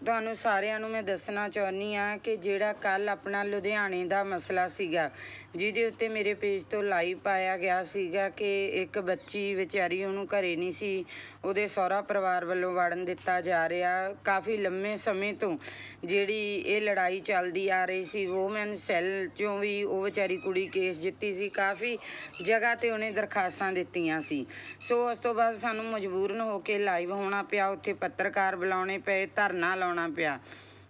ਤੁਹਾਨੂੰ ਸਾਰਿਆਂ ਨੂੰ ਮੈਂ ਦੱਸਣਾ ਚਾਹੁੰਦੀ ਆ ਕਿ ਜਿਹੜਾ ਕੱਲ ਆਪਣਾ ਲੁਧਿਆਣੇ ਦਾ ਮਸਲਾ ਸੀਗਾ, ਜਿਹਦੇ ਉੱਤੇ ਮੇਰੇ ਪੇਜ ਤੋਂ ਲਾਈਵ ਪਾਇਆ ਗਿਆ ਸੀਗਾ ਕਿ ਇੱਕ ਬੱਚੀ ਵਿਚਾਰੀ ਉਹਨੂੰ ਘਰੇ ਨਹੀਂ ਸੀ, ਉਹਦੇ ਸਹੁਰਾ ਪਰਿਵਾਰ ਵੱਲੋਂ ਵੜਨ ਦਿੱਤਾ ਜਾ ਰਿਹਾ। ਕਾਫੀ ਲੰਮੇ ਸਮੇਂ ਤੋਂ ਜਿਹੜੀ ਇਹ ਲੜਾਈ ਚੱਲਦੀ ਆ ਰਹੀ ਸੀ ਵੂਮਨ ਸੈੱਲ ਚੋਂ ਵੀ ਉਹ ਵਿਚਾਰੀ ਕੁੜੀ ਕੇਸ ਜਿੱਤੀ ਸੀ, ਕਾਫੀ ਜਗ੍ਹਾ ਤੇ ਉਹਨੇ ਦਰਖਾਸਤਾਂ ਦਿੱਤੀਆਂ ਸੀ। ਸੋ ਉਸ ਤੋਂ ਬਾਅਦ ਸਾਨੂੰ ਮਜਬੂਰਨ ਹੋ ਕੇ ਲਾਈਵ ਹੋਣਾ ਪਿਆ, ਉੱਥੇ ਪੱਤਰਕਾਰ ਬੁਲਾਉਣੇ ਪਏ, ਧਰਨਾ ਲਾਉਣਾ ਪਿਆ।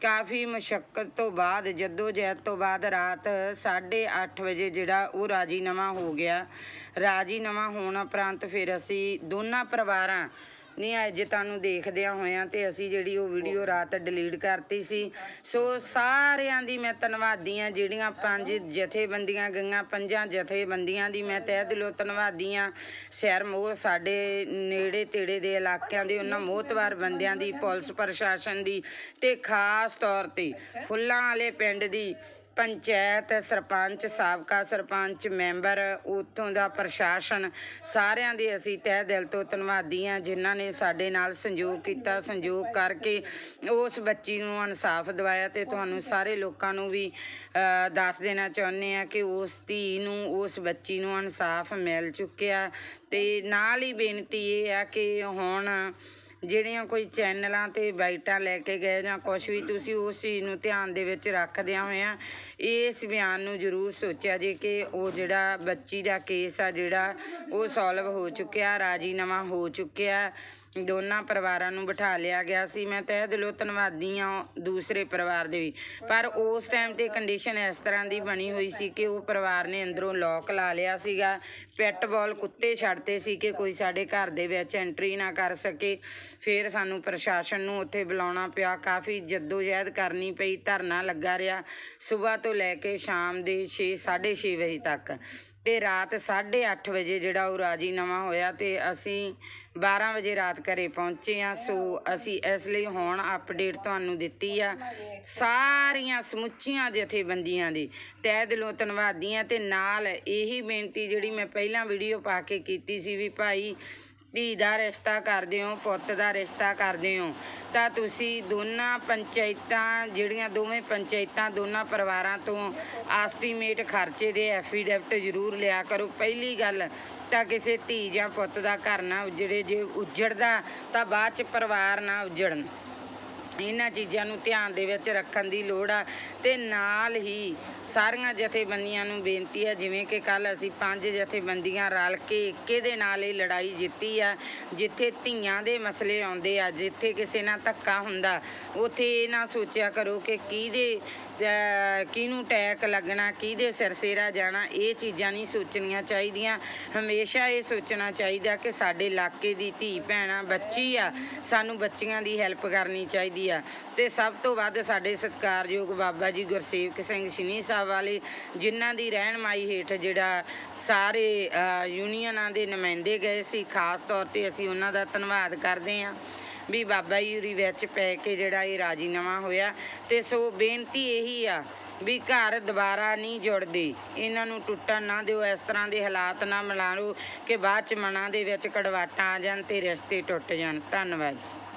ਕਾਫੀ ਮੁਸ਼ਕਲ ਤੋਂ ਬਾਅਦ ਜੱਦੋ ਜਹਿਦ ਤੋਂ ਬਾਅਦ ਰਾਤ 8:30 ਵਜੇ ਜਿਹੜਾ ਉਹ ਰਾਜੀਨਾਮਾ ਹੋ ਗਿਆ। ਰਾਜੀਨਾਮਾ ਹੋਣ ਉਪਰੰਤ ਫਿਰ ਅਸੀਂ ਦੋਨਾਂ ਪਰਿਵਾਰਾਂ ਨੇ ਅੱਜ ਤੁਹਾਨੂੰ ਦੇਖਦਿਆਂ ਹੋਇਆਂ ਤੇ ਅਸੀਂ ਜਿਹੜੀ ਉਹ ਵੀਡੀਓ ਰਾਤ ਡਿਲੀਟ ਕਰਤੀ ਸੀ। ਸੋ ਸਾਰਿਆਂ ਦੀ ਮੈਂ ਧੰਨਵਾਦੀ ਹਾਂ ਜਿਹੜੀਆਂ ਪੰਜ ਜਥੇਬੰਦੀਆਂ ਗਈਆਂ ਪੰਜਾਂ ਜਥੇਬੰਦੀਆਂ ਦੀ ਮੈਂ ਤਹਿ ਦਿਲੋਂ ਧੰਨਵਾਦੀ ਹਾਂ। ਸਿਰ ਮੋਹ ਸਾਡੇ ਨੇੜੇ ਤੇੜੇ ਦੇ ਇਲਾਕਿਆਂ ਦੇ ਉਹਨਾਂ ਮੋਹਤਵਾਰ ਬੰਦਿਆਂ ਦੀ ਪੁਲਿਸ ਪ੍ਰਸ਼ਾਸਨ ਦੀ ਤੇ ਖਾਸ ਤੌਰ ਤੇ ਫੁੱਲਾਂ ਵਾਲੇ ਪਿੰਡ ਦੀ ਪੰਚਾਇਤ, ਸਰਪੰਚ, ਸਾਬਕਾ ਸਰਪੰਚ, ਮੈਂਬਰ, ਉੱਥੋਂ ਦਾ ਪ੍ਰਸ਼ਾਸਨ, ਸਾਰਿਆਂ ਦੇ ਅਸੀਂ ਤਹਿ ਦਿਲ ਤੋਂ ਧੰਨਵਾਦੀ ਹਾਂ, ਜਿਨ੍ਹਾਂ ਨੇ ਸਾਡੇ ਨਾਲ ਸੰਯੋਗ ਕੀਤਾ, ਸੰਯੋਗ ਕਰਕੇ ਉਸ ਬੱਚੀ ਨੂੰ ਇਨਸਾਫ ਦਿਵਾਇਆ ਤੇ ਤੁਹਾਨੂੰ ਸਾਰੇ ਲੋਕਾਂ ਨੂੰ ਵੀ ਦੱਸ ਦੇਣਾ ਚਾਹੁੰਦੇ ਆ ਕਿ ਉਸ ਧੀ ਨੂੰ, ਉਸ ਬੱਚੀ ਨੂੰ ਇਨਸਾਫ ਮਿਲ ਚੁੱਕਿਆ ਤੇ ਨਾਲ ਹੀ ਬੇਨਤੀ ਇਹ ਆ ਕਿ ਹੁਣ ਜਿਹੜੀਆਂ ਕੋਈ ਚੈਨਲਾਂ ਤੇ ਬਾਈਟਾਂ ਲੈ ਕੇ ਗਏ ਜਾਂ ਕੁਝ ਵੀ ਤੁਸੀਂ ਉਸ ਚੀਜ਼ ਨੂੰ ਧਿਆਨ ਦੇ ਵਿੱਚ ਰੱਖਦਿਆਂ ਹੋਇਆਂ ਇਸ ਬਿਆਨ ਨੂੰ ਜ਼ਰੂਰ ਸੋਚਿਆ ਜੇ ਕਿ ਉਹ ਜਿਹੜਾ ਬੱਚੀ ਦਾ ਕੇਸ ਆ ਜਿਹੜਾ ਉਹ ਸੋਲਵ ਹੋ ਚੁੱਕਿਆ, ਰਾਜੀਨਾਮਾ ਹੋ ਚੁੱਕਿਆ ਦੋਨਾਂ ਪਰਿਵਾਰਾਂ ਨੂੰ ਬਿਠਾ ਲਿਆ ਗਿਆ ਸੀ। ਮੈਂ ਤਹਿ ਦਿਲੋਂ ਧੰਨਵਾਦੀ ਹਾਂ ਦੂਸਰੇ ਪਰਿਵਾਰ ਦੇ ਵੀ। ਪਰ ਉਸ ਟਾਈਮ ਤੇ ਕੰਡੀਸ਼ਨ ਇਸ ਤਰ੍ਹਾਂ ਦੀ ਬਣੀ ਹੋਈ ਸੀ ਕਿ ਉਹ ਪਰਿਵਾਰ ਨੇ ਅੰਦਰੋਂ ਲੋਕ ਲਾ ਲਿਆ ਸੀਗਾ। ਪੈਟ ਬਾਲ ਕੁੱਤੇ ਛੱਡਤੇ ਸੀ ਕਿ ਕੋਈ ਸਾਡੇ ਘਰ ਦੇ ਵਿੱਚ ਐਂਟਰੀ ਨਾ ਕਰ ਸਕੇ। ਫਿਰ ਸਾਨੂੰ ਪ੍ਰਸ਼ਾਸਨ ਨੂੰ ਉੱਥੇ ਬੁਲਾਉਣਾ ਪਿਆ। ਕਾਫੀ ਜਹਿਦ ਕਰਨੀ ਪਈ, ਧਰਨਾ ਲੱਗਾ ਰਿਹਾ। ਸਵੇਰ ਤੋਂ ਲੈ ਕੇ ਸ਼ਾਮ ਦੇ 6 6:30 ਵਜੇ ਤੱਕ। ਤੇ ਰਾਤ 8:30 ਵਜੇ ਜਿਹੜਾ ਉਹ ਰਾਜੀਨਾਮਾ ਹੋਇਆ ਤੇ ਅਸੀਂ 12 ਵਜੇ ਰਾਤ ਘਰੇ ਪਹੁੰਚੇ ਆ ਸੋ ਅਸੀਂ ਇਸ ਲਈ ਹੁਣ ਅਪਡੇਟ ਤੁਹਾਨੂੰ ਦਿੱਤੀ ਆ। ਸਾਰੀਆਂ ਸਮੁੱਚੀਆਂ ਜਥੇਬੰਦੀਆਂ ਦੀ ਤਹਿ ਦਿਲੋਂ ਧੰਨਵਾਦੀ ਆ ਤੇ ਨਾਲ ਇਹੀ ਬੇਨਤੀ ਜਿਹੜੀ ਮੈਂ ਪਹਿਲਾਂ ਵੀਡੀਓ ਪਾ ਕੇ ਕੀਤੀ ਸੀ ਵੀ ਭਾਈ ਧੀ ਦਾ ਰਿਸ਼ਤਾ ਕਰਦੇ ਹੋ, ਪੁੱਤ ਦਾ ਰਿਸ਼ਤਾ ਕਰਦੇ ਹੋ, ਤਾਂ ਤੁਸੀਂ ਦੋਨਾਂ ਪੰਚਾਇਤਾਂ, ਜਿਹੜੀਆਂ ਦੋਵੇਂ ਪੰਚਾਇਤਾਂ ਦੋਨਾਂ ਪਰਿਵਾਰਾਂ ਤੋਂ ਐਸਟੀਮੇਟ ਖਰਚੇ ਦੇ ਐਫੀਡੈਵਿਟ ਜ਼ਰੂਰ ਲਿਆ ਕਰੋ। ਪਹਿਲੀ ਗੱਲ ਤਾਂ ਕਿਸੇ ਧੀ ਜਾਂ ਪੁੱਤ ਦਾ ਘਰ ਨਾ ਉਜੜੇ, ਜੇ ਉਜੜਦਾ ਤਾਂ ਬਾਅਦ ਚ ਪਰਿਵਾਰ ਨਾ ਉਜੜਨ। ਇਹਨਾਂ ਚੀਜ਼ਾਂ ਨੂੰ ਧਿਆਨ ਦੇ ਵਿੱਚ ਰੱਖਣ ਦੀ ਲੋੜ ਆ। ਤੇ ਨਾਲ ਹੀ ਸਾਰੀਆਂ ਜਥੇਬੰਦੀਆਂ ਨੂੰ ਬੇਨਤੀ ਹੈ ਜਿਵੇਂ ਕਿ ਕੱਲ ਅਸੀਂ ਪੰਜ ਜਥੇਬੰਦੀਆਂ ਰਲ ਕੇ ਇੱਕੇ ਦੇ ਨਾਲ ਇਹ ਲੜਾਈ ਜਿੱਤੀ ਆ। ਜਿੱਥੇ ਧੀਆਂ ਦੇ ਮਸਲੇ ਆਉਂਦੇ ਆ, ਜਿੱਥੇ ਕਿਸੇ ਨਾਲ ਧੱਕਾ ਹੁੰਦਾ, ਉੱਥੇ ਇਹ ਨਾ ਸੋਚਿਆ ਕਰੋ ਕਿ ਕਿਹਦੇ ਕਿਹਨੂੰ ਟੈਕ ਲੱਗਣਾ, ਕਿਹਦੇ ਸਿਰ ਸੇਰਾ ਜਾਣਾ, ਇਹ ਚੀਜ਼ਾਂ ਨਹੀਂ ਸੋਚਣੀਆਂ ਚਾਹੀਦੀਆਂ। ਹਮੇਸ਼ਾ ਇਹ ਸੋਚਣਾ ਚਾਹੀਦਾ ਕਿ ਸਾਡੇ ਇਲਾਕੇ ਦੀ ਧੀ, ਭੈਣਾ, ਬੱਚੀ ਆ, ਸਾਨੂੰ ਬੱਚੀਆਂ ਦੀ ਹੈਲਪ ਕਰਨੀ ਚਾਹੀਦੀ ਆ। ਤੇ ਸਭ ਤੋਂ ਵੱਧ ਸਾਡੇ ਸਤਿਕਾਰਯੋਗ ਬਾਬਾ ਜੀ ਗੁਰਸੇਵਕ ਸਿੰਘ ਸ਼ਨੀ ਸਾਹਿਬ ਵਾਲੇ, ਜਿਨ੍ਹਾਂ ਦੀ ਰਹਿਨਮਾਈ ਹੇਠ ਜਿਹੜਾ ਸਾਰੇ ਯੂਨੀਅਨਾਂ ਦੇ ਨੁਮਾਇੰਦੇ ਗਏ ਸੀ। ਖਾਸ ਤੌਰ ਤੇ ਅਸੀਂ ਉਹਨਾਂ ਦਾ ਧੰਨਵਾਦ ਕਰਦੇ ਹਾਂ ਵੀ ਬਾਬਾ ਜੀ ਉਰੀ ਵਿੱਚ ਪੈ ਕੇ ਜਿਹੜਾ ਇਹ ਰਾਜੀਨਾਮਾ ਹੋਇਆ। ਤੇ ਸੋ ਬੇਨਤੀ ਇਹੀ ਆ ਵੀ ਘਰ ਦੁਬਾਰਾ ਨਹੀਂ ਜੁੜਦੇ। ਇਹਨਾਂ ਨੂੰ ਟੁੱਟਣ ਨਾ ਦਿਓ, ਇਸ ਤਰ੍ਹਾਂ ਦੇ ਹਾਲਾਤ ਨਾ ਮਿਲਾ ਲਓ ਕਿ ਬਾਅਦ ਚ ਮਨਾਂ ਦੇ ਵਿੱਚ ਕੜਵਾਟਾਂ ਆ ਜਾਣ ਤੇ ਰਿਸ਼ਤੇ ਟੁੱਟ ਜਾਣ। ਧੰਨਵਾਦ ਜੀ।